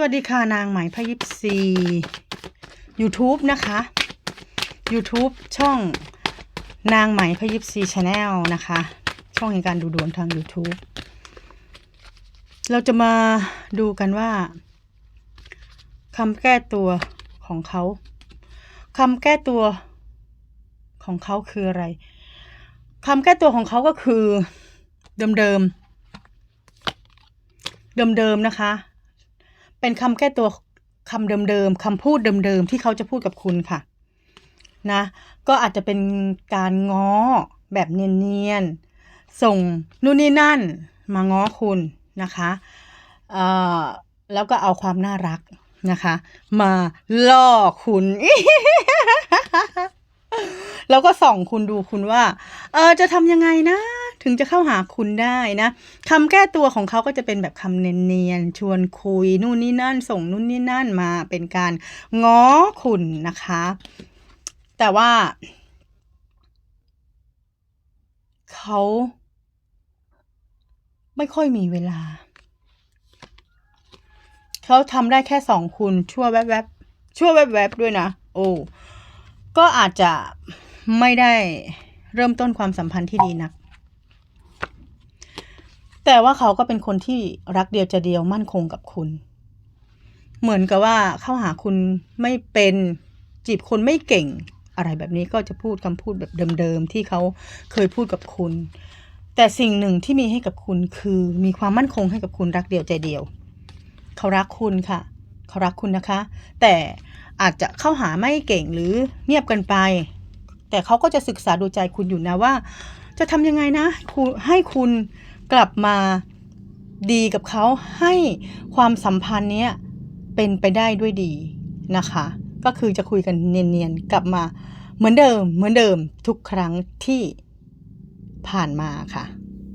สวัสดีค่ะ นางไหมพยิบซี YouTube นะคะ YouTube ช่องนางไหมพยิบซีชาแนลนะคะ ช่องในการดูดวงทาง YouTube เราจะมาดูกันว่าคำแก้ตัวของเขาคำแก้ตัวของเขาคืออะไรคำแก้ตัวของเขาก็คือเดิมเดิมเดิมเดิมๆนะคะ เป็นคำแก้ตัวคำเดิมๆคำพูดเดิมๆที่เขาจะพูดกับคุณค่ะนะก็อาจจะเป็นการง้อแบบเนียนๆส่งนู่นนี่นั่นมาง้อคุณนะคะแล้วก็เอาความน่ารักนะคะ มาล่อคุณแล้วก็ส่องคุณดูคุณว่า เออจะทำยังไงนะ ถึงจะเข้าหาคุณได้นะคำแก้ตัวของเขาก็จะเป็นแบบคำเนียนๆชวนคุยนู่นนี่นั่น ส่งนู่นนี่นั่นมาเป็นการง้อคุณนะคะ แต่ว่าเขาไม่ค่อยมีเวลา เขาทำได้แค่สองคุณชั่วแวบๆชั่วแวบๆด้วยนะ โอ้ก็อาจจะไม่ได้เริ่มต้นความสัมพันธ์ที่ดีนัก แต่ว่าเขาก็เป็นคนที่รักเดียวใจเดียวมั่นคงกับคุณ เหมือนกับว่าเข้าหาคุณไม่เป็นจีบคนไม่เก่งอะไรแบบนี้ก็จะพูดคำพูดแบบเดิมๆที่เขาเคยพูดกับคุณ แต่สิ่งหนึ่งที่มีให้กับคุณคือมีความมั่นคงให้กับคุณรักเดียวใจเดียว เขารักคุณค่ะ เขารักคุณนะคะ แต่อาจจะเข้าหาไม่เก่งหรือเงียบกันไป แต่เขาก็จะศึกษาดูใจคุณอยู่นะว่า จะทำยังไงนะให้คุณ กลับมาดีกับเขาให้ความสัมพันธ์เนี้ยเป็นไปได้ด้วยดีนะคะ ก็คือจะคุยกันเนียนๆกลับมาเหมือนเดิมเหมือนเดิมทุกครั้งที่ผ่านมาค่ะ